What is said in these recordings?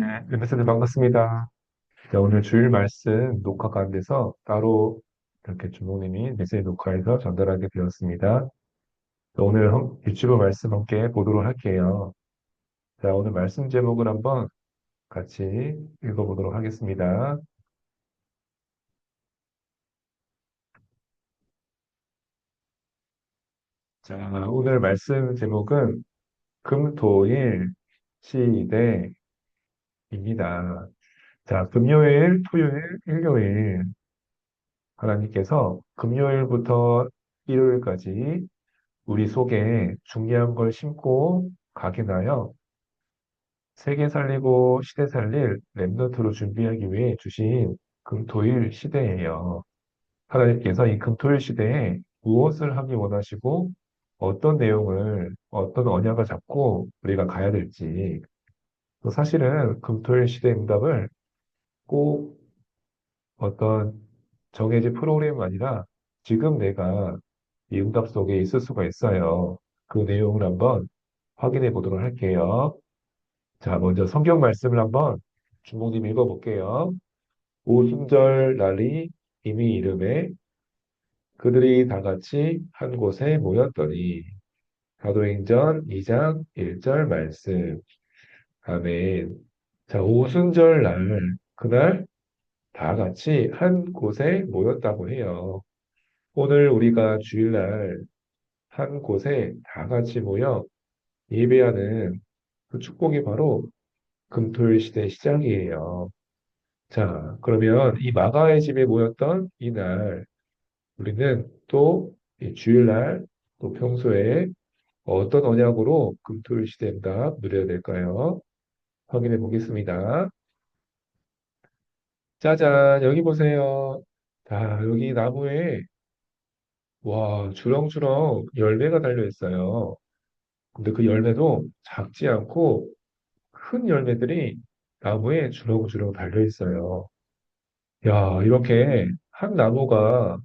네, 멤버들 반갑습니다. 자, 오늘 주일 말씀 녹화가 안 돼서 따로 이렇게 주모님이 메시지 녹화해서 전달하게 되었습니다. 자, 오늘 한- 유튜브 말씀 함께 보도록 할게요. 자, 오늘 말씀 제목을 한번 같이 읽어보도록 하겠습니다. 자, 오늘 말씀 제목은 금토일 시대 입니다. 자, 금요일, 토요일, 일요일 하나님께서 금요일부터 일요일까지 우리 속에 중요한 걸 심고 각인하여 세계 살리고 시대 살릴 랩노트로 준비하기 위해 주신 금토일 시대예요. 하나님께서 이 금토일 시대에 무엇을 하기 원하시고 어떤 내용을 어떤 언약을 잡고 우리가 가야 될지 또 사실은 금토일 시대의 응답을 꼭 어떤 정해진 프로그램이 아니라 지금 내가 이 응답 속에 있을 수가 있어요. 그 내용을 한번 확인해 보도록 할게요. 자, 먼저 성경 말씀을 한번 주목님 읽어볼게요. 오순절 날이 이미 이름에 그들이 다 같이 한 곳에 모였더니 사도행전 2장 1절 말씀. 아멘. 자, 오순절 날, 그날 다 같이 한 곳에 모였다고 해요. 오늘 우리가 주일날 한 곳에 다 같이 모여 예배하는 그 축복이 바로 금토일 시대 시작이에요. 자, 그러면 이 마가의 집에 모였던 이날, 우리는 또이 주일날, 또 평소에 어떤 언약으로 금토일 시대 응답 누려야 될까요? 확인해 보겠습니다. 짜잔, 여기 보세요. 자, 여기 나무에, 와, 주렁주렁 열매가 달려 있어요. 근데 그 열매도 작지 않고 큰 열매들이 나무에 주렁주렁 달려 있어요. 야, 이렇게 한 나무가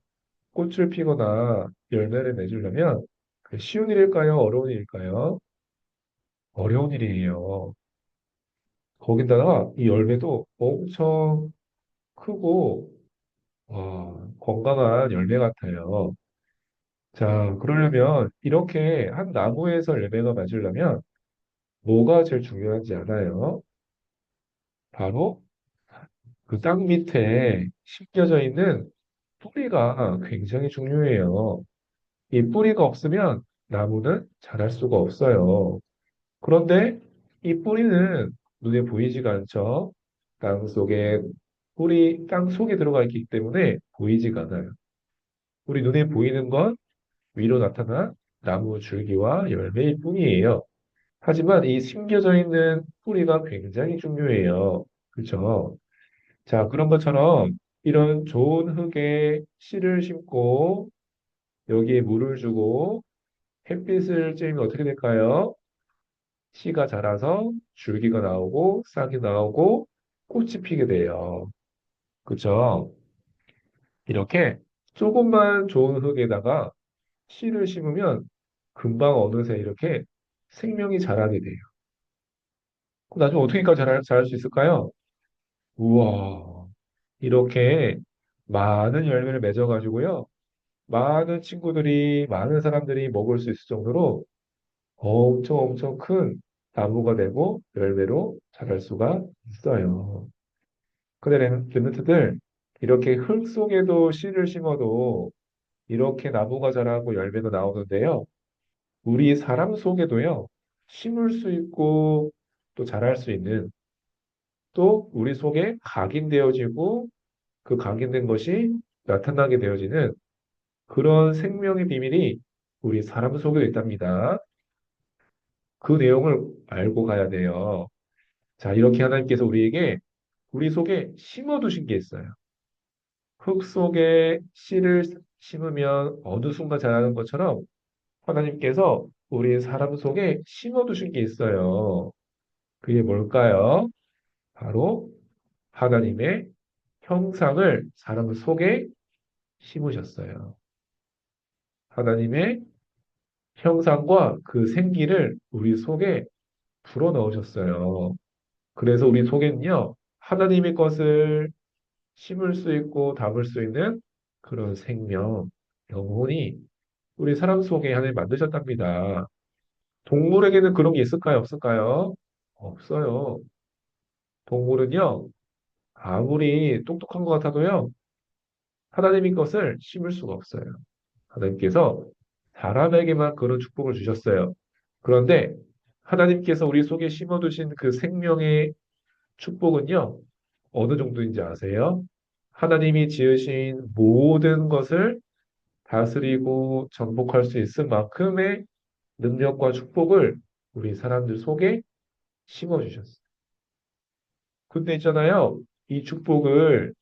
꽃을 피거나 열매를 맺으려면 그게 쉬운 일일까요? 어려운 일일까요? 어려운 일이에요. 거기다가 이 열매도 엄청 크고 와, 건강한 열매 같아요. 자, 그러려면 이렇게 한 나무에서 열매가 맺으려면 뭐가 제일 중요한지 알아요? 바로 그 땅 밑에 심겨져 있는 뿌리가 굉장히 중요해요. 이 뿌리가 없으면 나무는 자랄 수가 없어요. 그런데 이 뿌리는 눈에 보이지가 않죠. 땅 속에 뿌리, 땅 속에 들어가 있기 때문에 보이지가 않아요. 우리 눈에 보이는 건 위로 나타난 나무 줄기와 열매일 뿐이에요. 하지만 이 심겨져 있는 뿌리가 굉장히 중요해요. 그렇죠? 자, 그런 것처럼 이런 좋은 흙에 씨를 심고 여기에 물을 주고 햇빛을 쬐면 어떻게 될까요? 씨가 자라서 줄기가 나오고 싹이 나오고 꽃이 피게 돼요. 그렇죠? 이렇게 조금만 좋은 흙에다가 씨를 심으면 금방 어느새 이렇게 생명이 자라게 돼요. 그럼 나중에 어떻게까지 자랄, 자랄 수 있을까요? 우와, 이렇게 많은 열매를 맺어가지고요. 많은 친구들이, 많은 사람들이 먹을 수 있을 정도로 엄청 엄청 큰 나무가 되고 열매로 자랄 수가 있어요. 렘- 렘넌트들, 이렇게 흙 속에도 씨를 심어도 이렇게 나무가 자라고 열매가 나오는데요. 우리 사람 속에도요, 심을 수 있고 또 자랄 수 있는 또 우리 속에 각인되어지고 그 각인된 것이 나타나게 되어지는 그런 생명의 비밀이 우리 사람 속에 있답니다. 그 내용을 알고 가야 돼요. 자, 이렇게 하나님께서 우리에게 우리 속에 심어두신 게 있어요. 흙 속에 씨를 심으면 어느 순간 자라는 것처럼 하나님께서 우리 사람 속에 심어두신 게 있어요. 그게 뭘까요? 바로 하나님의 형상을 사람 속에 심으셨어요. 하나님의 형상과 그 생기를 우리 속에 불어 넣으셨어요. 그래서 우리 속에는요, 하나님의 것을 심을 수 있고 담을 수 있는 그런 생명, 영혼이 우리 사람 속에 하나님 만드셨답니다. 동물에게는 그런 게 있을까요? 없을까요? 없어요. 동물은요, 아무리 똑똑한 것 같아도요, 하나님의 것을 심을 수가 없어요. 하나님께서 사람에게만 그런 축복을 주셨어요. 그런데 하나님께서 우리 속에 심어두신 그 생명의 축복은요, 어느 정도인지 아세요? 하나님이 지으신 모든 것을 다스리고 정복할 수 있을 만큼의 능력과 축복을 우리 사람들 속에 심어주셨어요. 근데 있잖아요. 이 축복을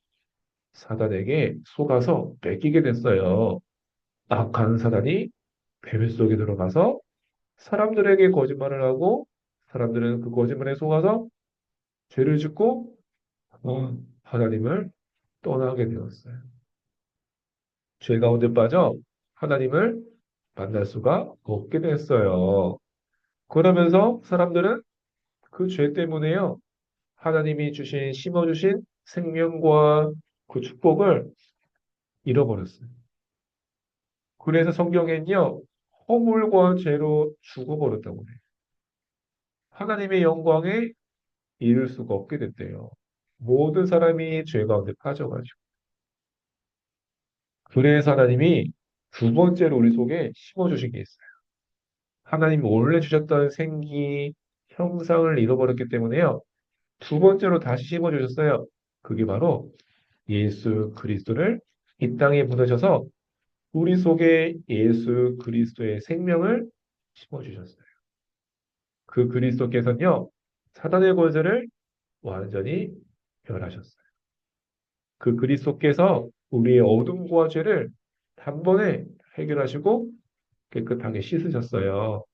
사단에게 속아서 뺏기게 됐어요. 악한 사단이 뱀 속에 들어가서 사람들에게 거짓말을 하고 사람들은 그 거짓말에 속아서 죄를 짓고 어, 하나님을 떠나게 되었어요. 죄 가운데 빠져 하나님을 만날 수가 없게 됐어요. 그러면서 사람들은 그 죄 때문에요. 하나님이 주신, 심어주신 생명과 그 축복을 잃어버렸어요. 그래서 성경엔요, 허물과 죄로 죽어버렸다고 해요. 하나님의 영광에 이를 수가 없게 됐대요. 모든 사람이 죄 가운데 빠져가지고. 그래서 하나님이 두 번째로 우리 속에 심어주신 게 있어요. 하나님이 원래 주셨던 생기, 형상을 잃어버렸기 때문에요. 두 번째로 다시 심어주셨어요. 그게 바로 예수 그리스도를 이 땅에 보내셔서 우리 속에 예수 그리스도의 생명을 심어주셨어요. 그 그리스도께서는요, 사단의 권세를 완전히 멸하셨어요. 그 그리스도께서 우리의 어둠과 죄를 단번에 해결하시고 깨끗하게 씻으셨어요.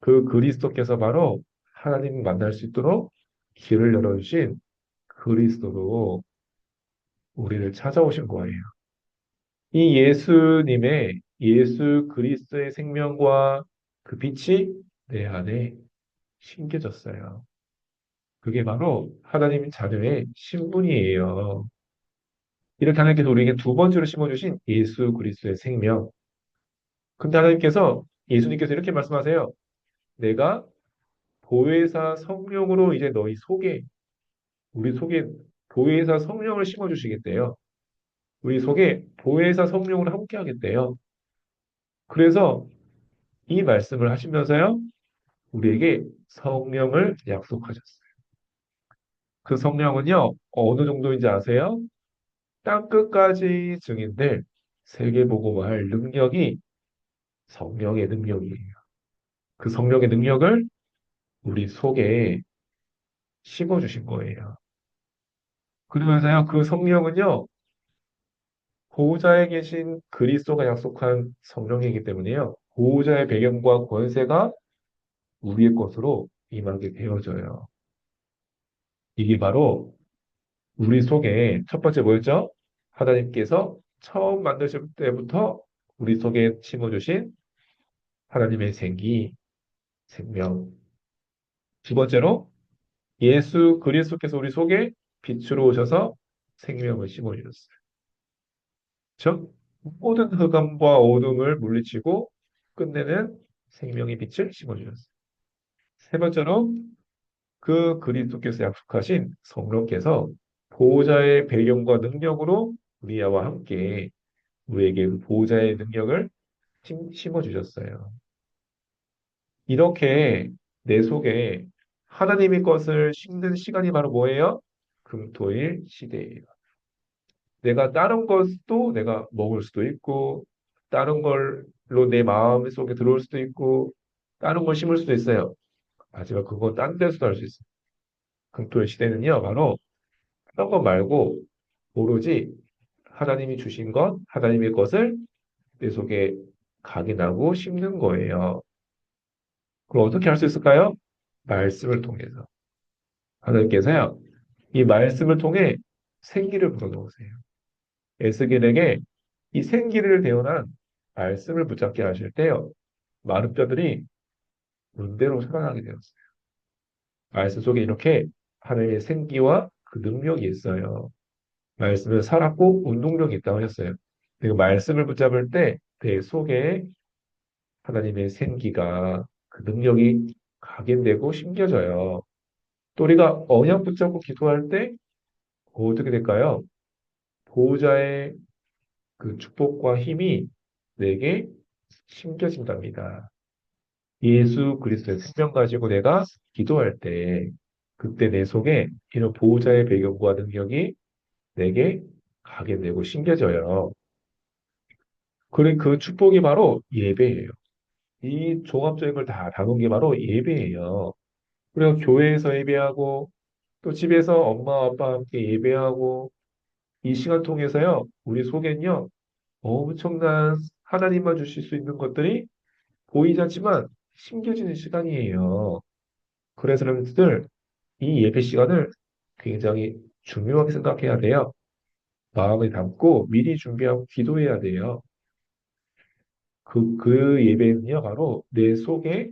그 그리스도께서 바로 하나님 만날 수 있도록 길을 열어주신 그리스도로 우리를 찾아오신 거예요. 이 예수님의 예수 그리스도의 생명과 그 빛이 내 안에 심겨졌어요. 그게 바로 하나님 자녀의 신분이에요. 이렇게 하나님께서 우리에게 두 번째로 심어주신 예수 그리스도의 생명. 근데 하나님께서 예수님께서 이렇게 말씀하세요. 내가 보혜사 성령으로 이제 너희 속에 우리 속에 보혜사 성령을 심어주시겠대요. 우리 속에 보혜사 성령을 함께 하겠대요. 그래서 이 말씀을 하시면서요, 우리에게 성령을 약속하셨어요. 그 성령은요, 어느 정도인지 아세요? 땅 끝까지 증인될 세계복음할 능력이 성령의 능력이에요. 그 성령의 능력을 우리 속에 심어주신 거예요. 그러면서요, 그 성령은요, 보호자에 계신 그리스도가 약속한 성령이기 때문에요. 보호자의 배경과 권세가 우리의 것으로 임하게 되어져요. 이게 바로 우리 속에 첫 번째 뭐였죠? 하나님께서 처음 만드실 때부터 우리 속에 심어주신 하나님의 생기, 생명. 두 번째로 예수 그리스도께서 우리 속에 빛으로 오셔서 생명을 심어주셨어요. 즉 모든 흑암과 어둠을 물리치고 끝내는 생명의 빛을 심어주셨어요. 세 번째로 그 그리스도께서 약속하신 성령께서 보호자의 배경과 능력으로 우리와 함께 우리에게 그 보호자의 능력을 심어주셨어요. 이렇게 내 속에 하나님의 것을 심는 시간이 바로 뭐예요? 금토일 시대예요. 내가 다른 것도 내가 먹을 수도 있고, 다른 걸로 내 마음 속에 들어올 수도 있고, 다른 걸 심을 수도 있어요. 하지만 그건 딴 데서도 할 수 있어요. 금토일 시대는요, 바로 다른 것 말고 오로지 하나님이 주신 것, 하나님의 것을 내 속에 각인하고 심는 거예요. 그럼 어떻게 할 수 있을까요? 말씀을 통해서. 하나님께서요, 이 말씀을 통해 생기를 불어넣으세요. 에스겔에게 이 생기를 대언한 말씀을 붙잡게 하실 때요, 많은 뼈들이 문대로 살아나게 되었어요. 말씀 속에 이렇게 하나님의 생기와 그 능력이 있어요. 말씀을 살았고 운동력이 있다고 하셨어요. 그리고 말씀을 붙잡을 때내 속에 하나님의 생기가 그 능력이 각인되고 심겨져요. 또 우리가 언약 붙잡고 기도할 때 어떻게 될까요? 보호자의 그 축복과 힘이 내게 심겨진답니다. 예수 그리스도의 생명 가지고 내가 기도할 때 그때 내 속에 이런 보호자의 배경과 능력이 내게 각인되고 심겨져요. 그래 그 축복이 바로 예배예요. 이 종합적인 걸다 담은 게 바로 예배예요. 우리가 교회에서 예배하고 또 집에서 엄마 아빠와 함께 예배하고 이 시간 통해서요. 우리 속엔요. 엄청난 하나님만 주실 수 있는 것들이 보이지 않지만 심겨지는 시간이에요. 그래서 여러분들 이 예배 시간을 굉장히 중요하게 생각해야 돼요. 마음에 담고 미리 준비하고 기도해야 돼요. 그, 그 예배는요, 바로 내 속에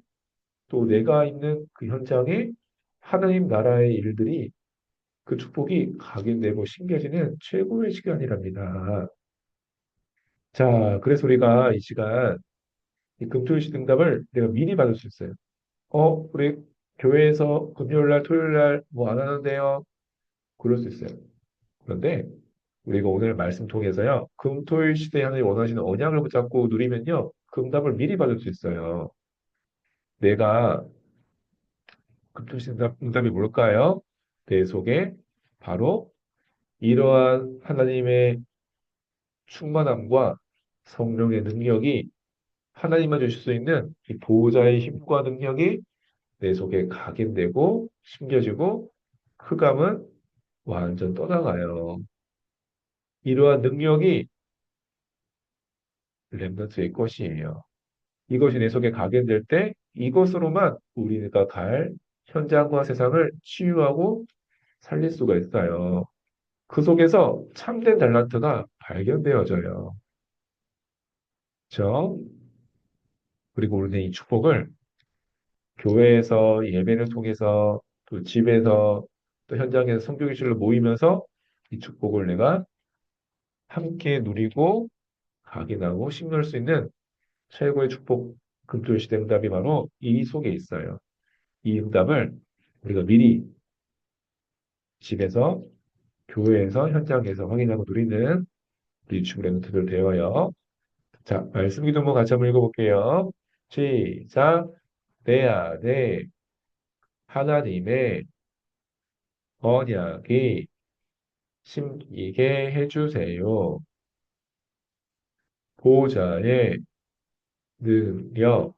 또 내가 있는 그 현장에 하나님 나라의 일들이 그 축복이 각인되고 심겨지는 최고의 시간이랍니다. 자, 그래서 우리가 이 시간 이 금토일시 등답을 내가 미리 받을 수 있어요. 어, 우리 교회에서 금요일 날, 토요일 날 뭐 안 하는데요? 그럴 수 있어요. 그런데 우리가 오늘 말씀 통해서요, 금토일 시대에 하나님 원하시는 언약을 붙잡고 누리면요, 금답을 미리 받을 수 있어요. 내가 금토일 시 등답, 응답이 뭘까요? 내 속에 바로 이러한 하나님의 충만함과 성령의 능력이 하나님만 주실 수 있는 이 보호자의 힘과 능력이 내 속에 각인되고 심겨지고 흑암은 완전 떠나가요. 이러한 능력이 렘넌트의 것이에요. 이것이 내 속에 각인될 때 이것으로만 우리가 갈 현장과 세상을 치유하고 살릴 수가 있어요. 그 속에서 참된 달란트가 발견되어져요. 그렇죠? 그리고 우리는 이 축복을 교회에서 예배를 통해서 또 집에서 또 현장에서 성교교실로 모이면서 이 축복을 내가 함께 누리고 각인하고 심놓을 수 있는 최고의 축복 금토일시대 응답이 바로 이 속에 있어요. 이 응답을 우리가 미리 집에서 교회에서 현장에서 확인하고 누리는 우리 주부 랩런트들 되어요. 자, 말씀 기도문 같이 한번 읽어볼게요. 시작. 내 안에 하나님의 언약이 심기게 해주세요. 보좌의 능력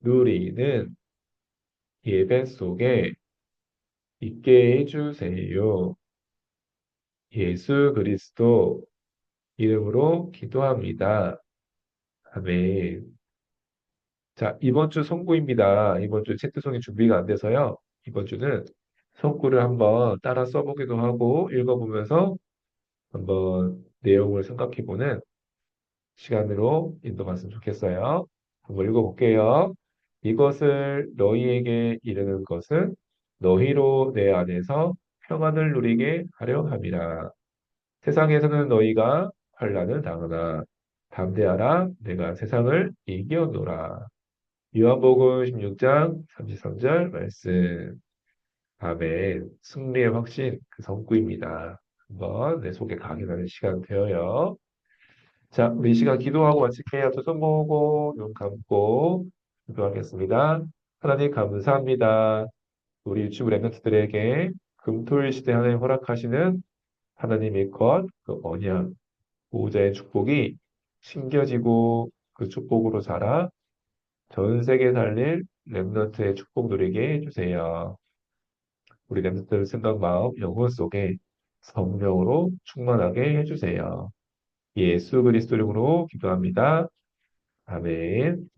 누리는 예배 속에 있게 해주세요. 예수 그리스도 이름으로 기도합니다. 아멘. 자, 이번 주 성구입니다. 이번 주 채트송이 준비가 안 돼서요. 이번 주는 성구를 한번 따라 써보기도 하고 읽어보면서 한번 내용을 생각해보는 시간으로 인도갔으면 좋겠어요. 한번 읽어볼게요. 이것을 너희에게 이르는 것은 너희로 내 안에서 평안을 누리게 하려 함이라. 세상에서는 너희가 환란을 당하나 담대하라 내가 세상을 이겨노라. 요한복음 16장 33절 말씀. 아멘. 승리의 확신 그 성구입니다. 한번 내 속에 각인하는 시간 되어요. 자, 우리 이 시간 기도하고 마칠게요. 두 손 모으고 눈 감고 기도하겠습니다. 하나님 감사합니다. 우리 유튜브 랩런트들에게 금토일 시대 하나님 허락하시는 하나님의 것, 그 언약, 보호자의 축복이 심겨지고 그 축복으로 자라 전 세계 살릴 랩런트의 축복 누리게 해주세요. 우리 랩런트들 생각, 마음, 영혼 속에 성령으로 충만하게 해주세요. 예수 그리스도 이름으로 기도합니다. 아멘.